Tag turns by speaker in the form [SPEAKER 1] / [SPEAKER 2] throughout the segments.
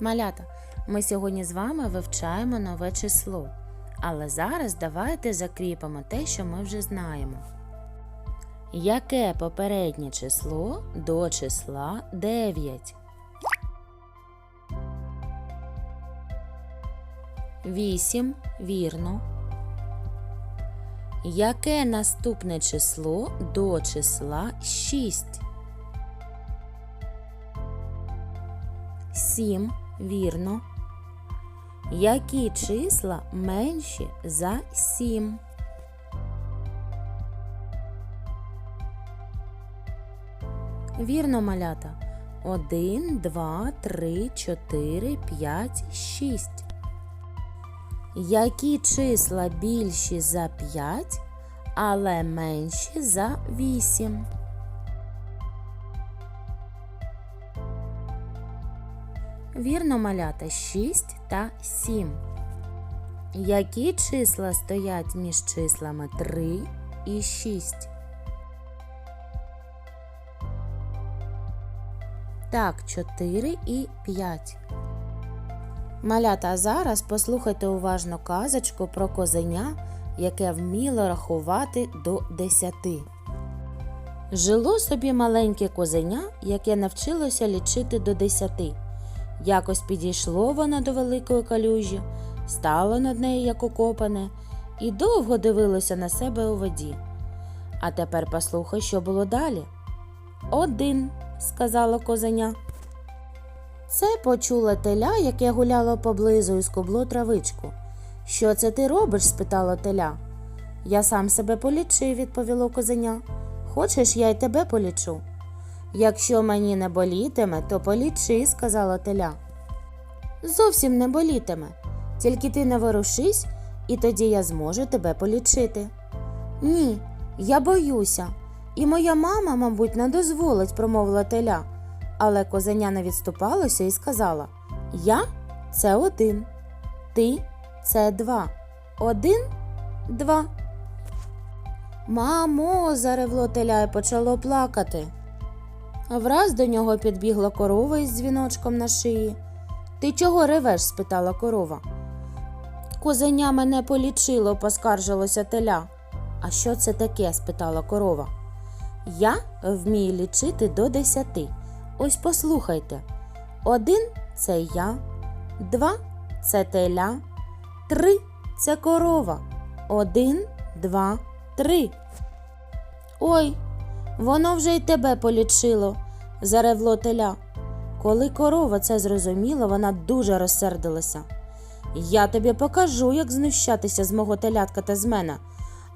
[SPEAKER 1] Малята, ми сьогодні з вами вивчаємо нове число. Але зараз давайте закріпимо те, що ми вже знаємо. Яке попереднє число до числа 9? Вісім, вірно. Яке наступне число до числа 6? 7, вірно. Які числа менші за 7? Вірно, малята. 1, 2, 3, 4, 5, 6. Які числа більші за 5, але менші за 8? Вірно, малята 6 та 7. Які числа стоять між числами 3 і 6? Так, 4 і 5. Малята, зараз послухайте уважно казочку про козеня, яке вміло рахувати до 10. Жило собі маленьке козеня, яке навчилося лічити до 10. Якось підійшло воно до великої калюжі, стало над нею як укопане, і довго дивилося на себе у воді. А тепер послухай, що було далі. Один, сказало козеня. Це почуло теля, яке гуляло поблизу і скубло травичку. Що це ти робиш? спитало теля. Я сам себе полічив, відповіло козеня. Хочеш, я й тебе полічу. Якщо мені не болітиме, то полічи, сказала теля. Зовсім не болітиме, тільки ти не ворушись, і тоді я зможу тебе полічити. Ні, я боюся, і моя мама, мабуть, не дозволить, промовила теля. Але козеня не відступалося і сказала Я це один, ти це два. Один, два. Мамо, заревло теля і почало плакати. Враз до нього підбігла корова із дзвіночком на шиї. Ти чого ревеш? спитала корова. Козеня мене полічило, поскаржилося теля. А що це таке? спитала корова. Я вмію лічити до десяти. Ось послухайте. Один це я, два це теля, три це корова. Один, два, три. Ой, Воно вже й тебе полічило, заревло теля. Коли корова це зрозуміла, вона дуже розсердилася. Я тобі покажу, як знущатися з мого телятка та з мене.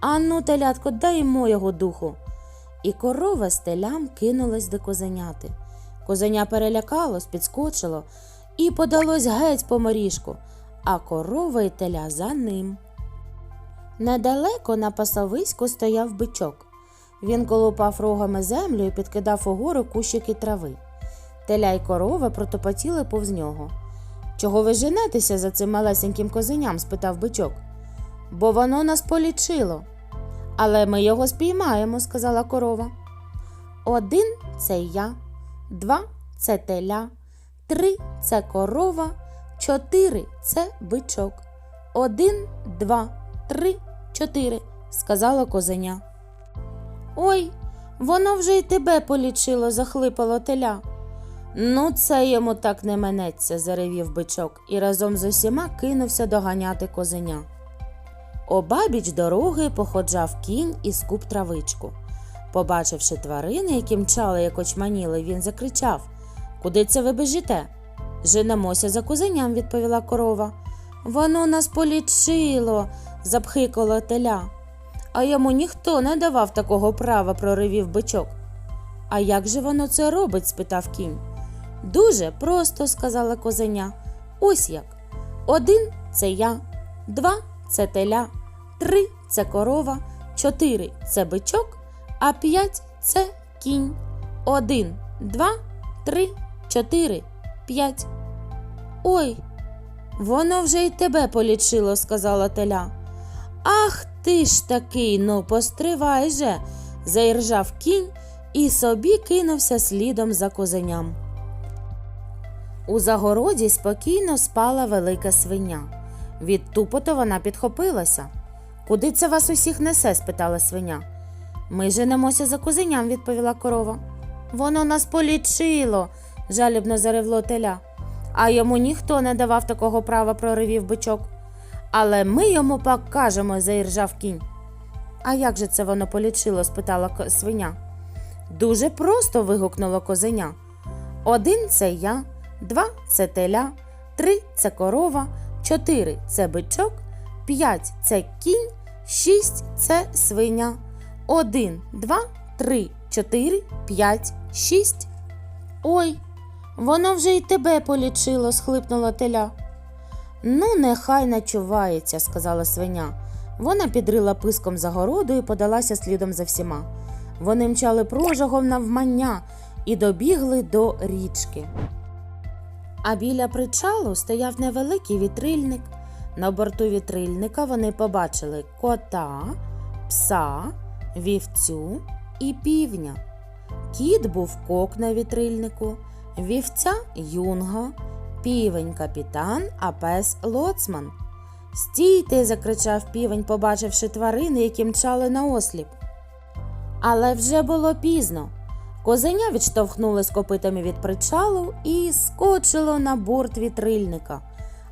[SPEAKER 1] Ану, телятко, дай його духу. І корова з телям кинулась до козеняти. Козеня перелякалось, підскочило і подалось геть по моріжку, а корова і теля за ним. Недалеко на пасовиську стояв бичок. Він колупав рогами землю і підкидав угору кущики трави. Теля й корова протопотіли повз нього. Чого ви женетеся за цим малесеньким козеням? спитав бичок. Бо воно нас полічило. Але ми його спіймаємо, сказала корова. Один це я, два це теля, три це корова, чотири це бичок. Один, два, три, чотири, сказала козеня. Ой, воно вже й тебе полічило, захлипало теля. Ну, це йому так не минеться, заревів бичок і разом з усіма кинувся доганяти козеня. Обабіч дороги походжав кінь і скуп травичку. Побачивши тварини, які мчали, як очманіли, він закричав Куди це ви бежите? Женемося за козеням, відповіла корова. Воно нас полічило, запхикало теля. А йому ніхто не давав такого права, проривів бичок. А як же воно це робить? спитав кінь. Дуже просто, сказала козеня. Ось як. Один це я, два це теля, три це корова, чотири це бичок, а п'ять це кінь. Один, два, три, чотири, п'ять. Ой, воно вже й тебе полічило, сказала теля. Ах ти ж такий, ну постривай же, заіржав кінь і собі кинувся слідом за козеням. У загороді спокійно спала велика свиня. Від тупоту вона підхопилася. Куди це вас усіх несе? спитала свиня. Ми женемося за козеням, відповіла корова. Воно нас полічило, жалібно заревло теля. А йому ніхто не давав такого права, проривів бичок. Але ми йому покажемо, заіржав кінь. А як же це воно полічило? спитала свиня. Дуже просто. вигукнуло козеня. Один це я, два це теля, три це корова, чотири це бичок, п'ять це кінь, шість це свиня. Один, два, три, чотири, п'ять, шість. Ой, воно вже й тебе полічило, схлипнула теля. Ну, нехай начувається, сказала свиня. Вона підрила писком загороду і подалася слідом за всіма. Вони мчали прожогом навмання і добігли до річки. А біля причалу стояв невеликий вітрильник. На борту вітрильника вони побачили кота, пса, вівцю і півня. Кіт був кок на вітрильнику, вівця юнга, півень капітан, а пес лоцман. Стійте. закричав півень, побачивши тварини, які мчали на осліп. Але вже було пізно. Козеня відштовхнулось копитами від причалу і скочило на борт вітрильника,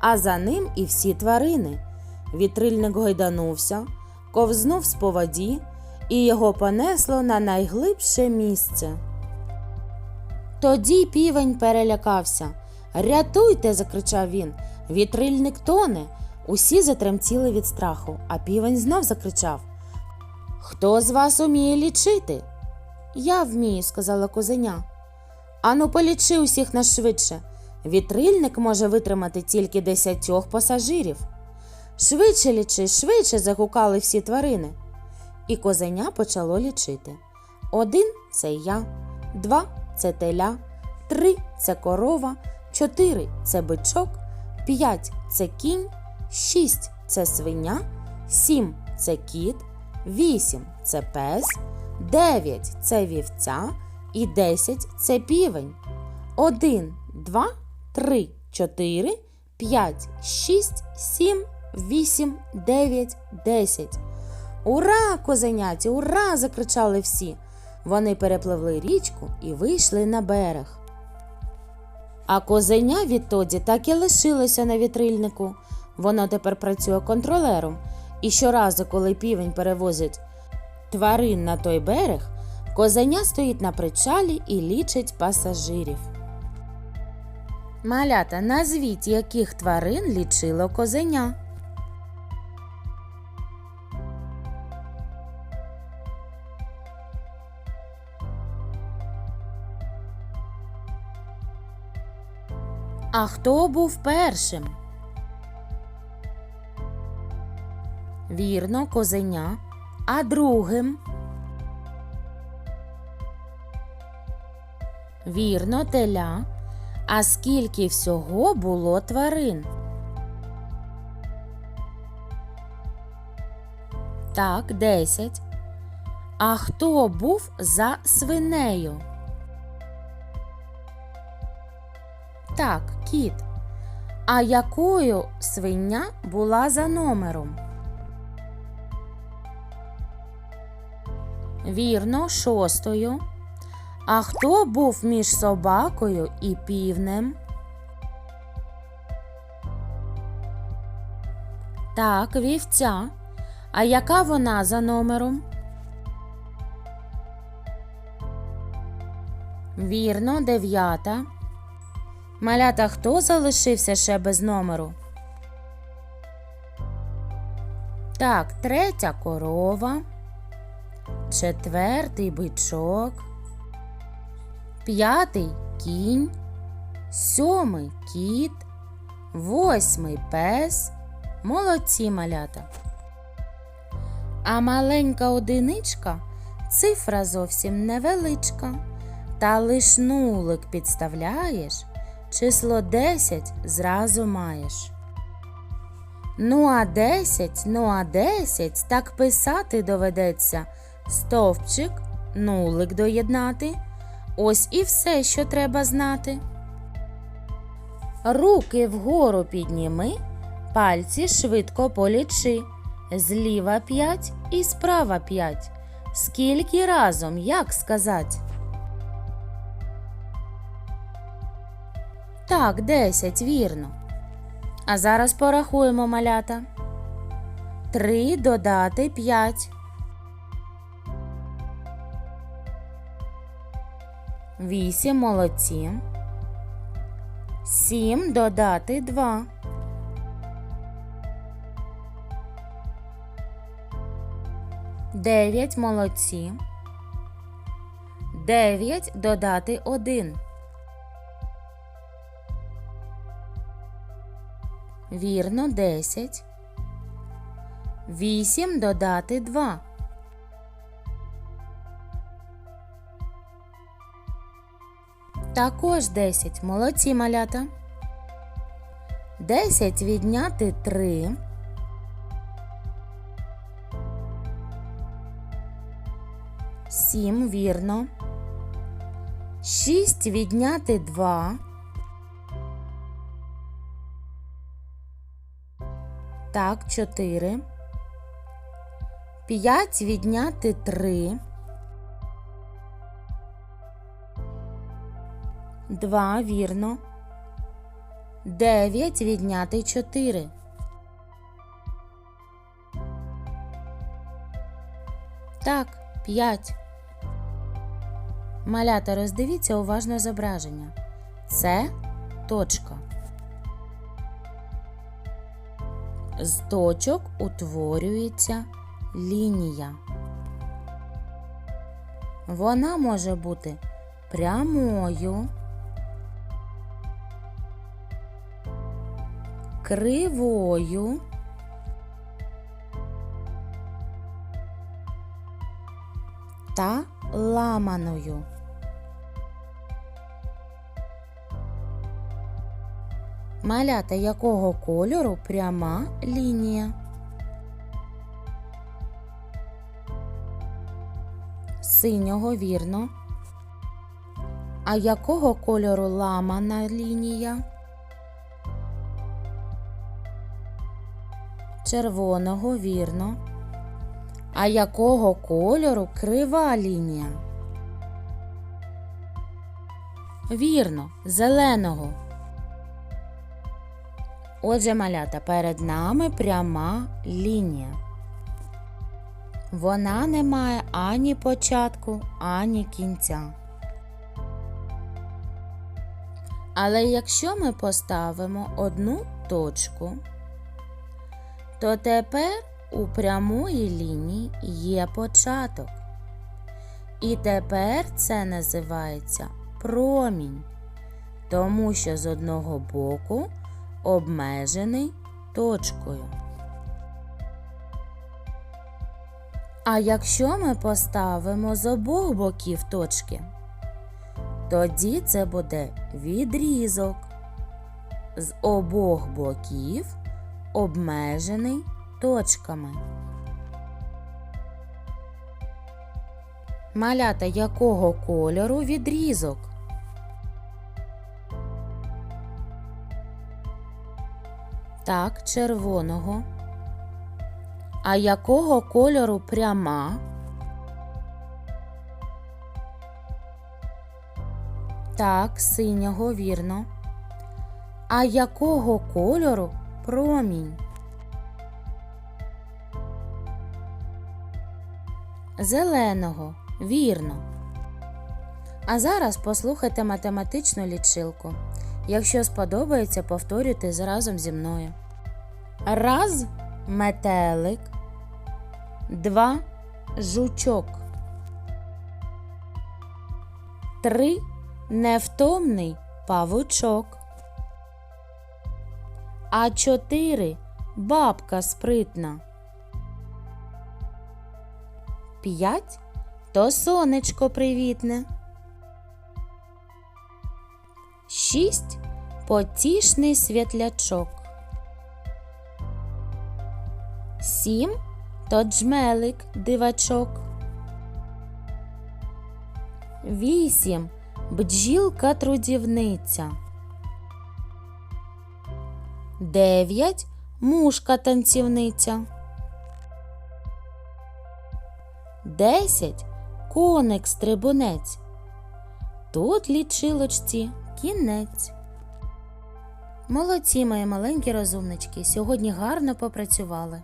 [SPEAKER 1] а за ним і всі тварини. Вітрильник гойданувся, ковзнув з поводі, і його понесло на найглибше місце. Тоді півень перелякався. Рятуйте, закричав він. Вітрильник тоне. Усі затремтіли від страху, а півень знов закричав. Хто з вас уміє лічити? Я вмію, сказала козеня. Ану, полічи усіх нас швидше. Вітрильник може витримати тільки десятьох пасажирів. Швидше лічи, швидше загукали всі тварини. І козеня почало лічити. Один це я, два це теля, три це корова, чотири це бичок, п'ять це кінь, шість це свиня, сім це кіт, вісім це пес, дев'ять це вівця і десять це півень. Один, два, три, чотири, п'ять, шість, сім, вісім, дев'ять, десять. Ура, козеняті, ура! закричали всі. Вони перепливли річку і вийшли на берег. А козеня відтоді так і лишилося на вітрильнику. Воно тепер працює контролером, і щоразу, коли півень перевозить тварин на той берег, козеня стоїть на причалі і лічить пасажирів. Малята, назвіть, яких тварин лічило козеня. А хто був першим? Вірно, козеня. А другим? Вірно, теля. А скільки всього було тварин? Так, десять. А хто був за свинею? Так, кіт. А якою свиня була за номером? Вірно, шостою. А хто був між собакою і півнем? Так, вівця. А яка вона за номером? Вірно, дев'ята. Малята, хто залишився ще без номеру? Так, третя корова, четвертий бичок, п'ятий кінь, сьомий кіт, восьмий пес. Молодці малята. А маленька одиничка цифра зовсім невеличка. Та лиш нулик підставляєш, число 10 зразу маєш. Ну, а 10, ну а 10 так писати доведеться. Стовпчик, нулик доєднати. Ось і все, що треба знати. Руки вгору підніми, пальці швидко полічи. Зліва п'ять і справа п'ять. Скільки разом, як сказати? Так, десять, вірно. А зараз порахуємо малята. Три додати п'ять. Вісім молодці. Сім додати два. Дев'ять молодці. Дев'ять додати один. Вірно, десять. Вісім додати два. Також десять. Молодці малята. Десять відняти три. Сім, вірно. Шість відняти два. Так, чотири. П'ять відняти три. Два, вірно. Дев'ять відняти чотири. Так, п'ять. Малята, роздивіться уважно зображення. Це точка. З точок утворюється лінія. Вона може бути прямою, кривою, та ламаною. Малята якого кольору пряма лінія? Синього вірно. А якого кольору ламана лінія? Червоного вірно. А якого кольору крива лінія? Вірно, зеленого. Отже, малята, перед нами пряма лінія. Вона не має ані початку, ані кінця. Але якщо ми поставимо одну точку, то тепер у прямої лінії є початок. І тепер це називається промінь, тому що з одного боку обмежений точкою. А якщо ми поставимо з обох боків точки, тоді це буде відрізок. З обох боків обмежений точками. Малята якого кольору відрізок? Так, червоного. А якого кольору пряма? Так, синього, вірно. А якого кольору промінь? Зеленого, вірно. А зараз послухайте математичну лічилку. Якщо сподобається, повторюйте разом зі мною. Раз метелик, два жучок, три невтомний павучок, а чотири бабка спритна. П'ять то сонечко привітне. Шість потішний світлячок. Сім то джмелик дивачок. Вісім бджілка трудівниця. Дев'ять. Мушка танцівниця. Десять. Коник стрибунець. Тут лічилочці кінець. Молодці, мої маленькі розумнички, сьогодні гарно попрацювали.